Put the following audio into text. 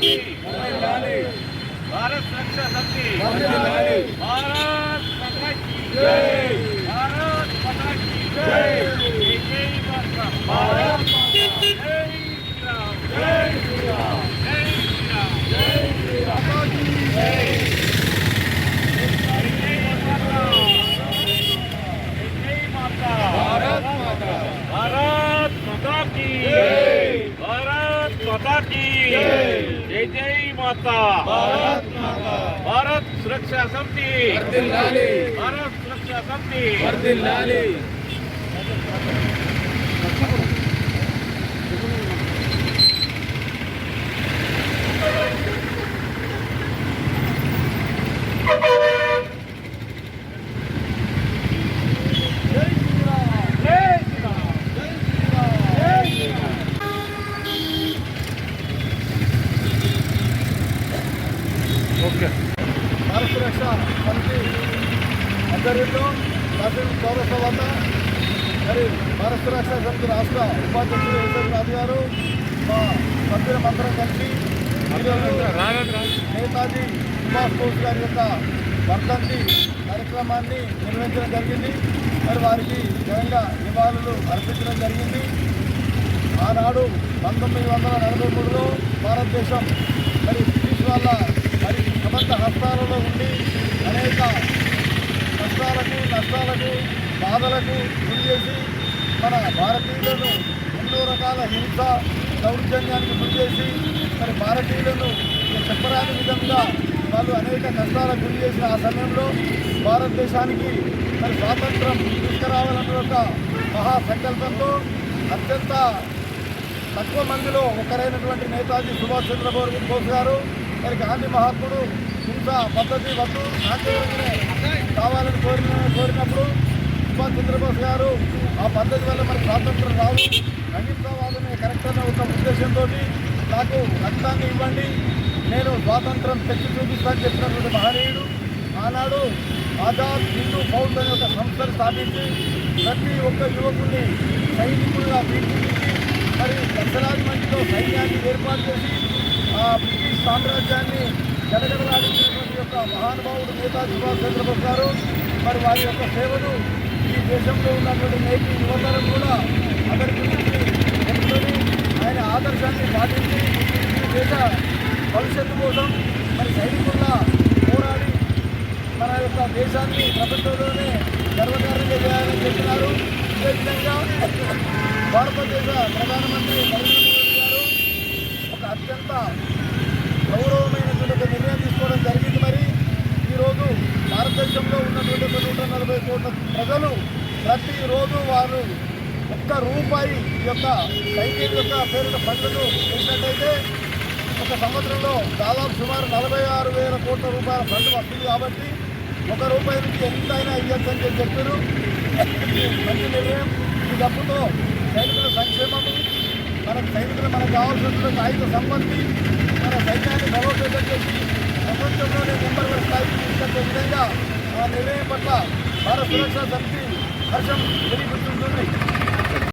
శక్తి. భారత్ రక్ష శక్తి. భారత్ పతాకి భారత్ పతాకి జై. భారత్ జై. శ్రీరామ్ జై శ్రీరామ్ జై శ్రీరామ్ జై శ్రీరామ్ జై भारत माता की भारत माता की జై జై మాతా. భారత్ మాతా. భారత్ సురక్షా సమితి. వర్ధిల్లాలి. భారత్ సురక్షా సమితి. వర్ధిల్లాలి జై శ్రీరామ్ జై శ్రీరామ్ జై శ్రీరామ్ ఓకే భారత సురక్ష సమితి ఆధ్వర్యంలో రాష్ట్ర పౌరసభ వద్ద మరి భారత రక్షణ సమితి రాష్ట్ర ఉపాధ్యక్షుడు యశ్వర్ రాజు గారు మా సభ్యులమందరం కలిసి నేతాజీ సుభాష్ బోస్ గారి యొక్క వర్ధంతి కార్యక్రమాన్ని నిర్వహించడం జరిగింది. మరి వారికి ఘనంగా నివాళులు అర్పించడం జరిగింది. ఆనాడు పంతొమ్మిది వందల నలభై మూడులో భారతదేశం మరి బ్రిటిష్ వాళ్ళ మరి సమంత హస్తాలలో ఉండి అనేక కష్టాలకు నష్టాలకు బాధలకు గురి చేసి మన భారతీయులను ఎన్నో రకాల హింస దౌర్జన్యానికి గురి చేసి మరి భారతీయులను చెప్పరాని విధంగా వాళ్ళు అనేక కష్టాలకు గురి చేసిన ఆ సమయంలో భారతదేశానికి మరి స్వాతంత్రం తీసుకురావాలన్న ఒక మహాసంకల్పంతో అత్యంత తక్కువ మందిలో ఒకరైనటువంటి నేతాజీ సుభాష్ చంద్రబోస్ బోస్ గారు మరి గాంధీ మహాత్ముడు హింస పద్ధతి వద్దు నాకు కావాలని కోరిన కోరినప్పుడు సుభాష్ చంద్రబోస్ గారు ఆ పద్ధతి వల్ల మనకు స్వాతంత్రం రాదు అహింసావాదమే కరెక్ట్ అన్న ఒక ఉద్దేశంతో నాకు రక్తాన్ని ఇవ్వండి. నేను స్వాతంత్రం తెచ్చి చూపిస్తాను చెప్పినటువంటి మహనీయుడు. ఆనాడు ఆజాద్ హిందూ ఫౌజ్ అనే ఒక సంస్థను స్థాపించి ప్రతి ఒక్క యువకుడిని సైనికులుగా తీర్చిదిద్ది మరి లక్షలాది మందితో సైన్యాన్ని ఏర్పాటు చేసి ఆ బ్రిటిష్ సామ్రాజ్యాన్ని జనగణలాడించినటువంటి యొక్క మహానుభావుడు నేతాజీ సుభాష్ చంద్రబోస్ గారు మరి వారి యొక్క సేవలు ఈ దేశంలో ఉన్నటువంటి నేటి యువతరం కూడా అతని గురించి తెలుసుకొని ఆయన ఆదర్శాన్ని పాటించి ఈ దేశ భవిష్యత్తు కోసం మరి సైనికుల్లా పోరాడి మన యొక్క దేశాన్ని ప్రపంచంలోనే గర్వకారంగా చేయాలని చెప్పినారు. ఇదే విధంగా భారతదేశ ప్రధానమంత్రి నరేంద్ర మోదీ గారు ఒక అత్యంత గౌరవమైనటువంటి ఒక నిర్ణయం తీసుకోవడం జరిగింది మరి ఈరోజు భారతదేశంలో ఉన్నటువంటి ఒక నూట నలభై కోట్ల ప్రజలు ప్రతిరోజు వారు ఒక్క రూపాయి యొక్క టైటిల్ యొక్క పేరున ఫండ్లను వేసినట్టయితే ఒక సంవత్సరంలో దాదాపు సుమారు నలభై ఆరు వేల కోట్ల రూపాయల ఫండ్ వస్తుంది కాబట్టి ఒక రూపాయి నుంచి ఎంతైనా ఇవ్వచ్చు అని చెప్పి చెప్పారు. మంచి నిర్ణయం. ఈ డబ్బుతో సైనికుల సంక్షేమము మన సైనికులు మనకు కావాల్సినటువంటి సాయుధ సంపత్తి మన సైన్యాన్ని బలోపేతం చేసి ప్రపంచంలోనే నెంబర్ వన్ స్థాయికి తీసుకొచ్చే విధంగా ఆ నిర్ణయం పట్ల భారత సురక్షా సమితి హర్షం వెలిపిస్తుంటుంది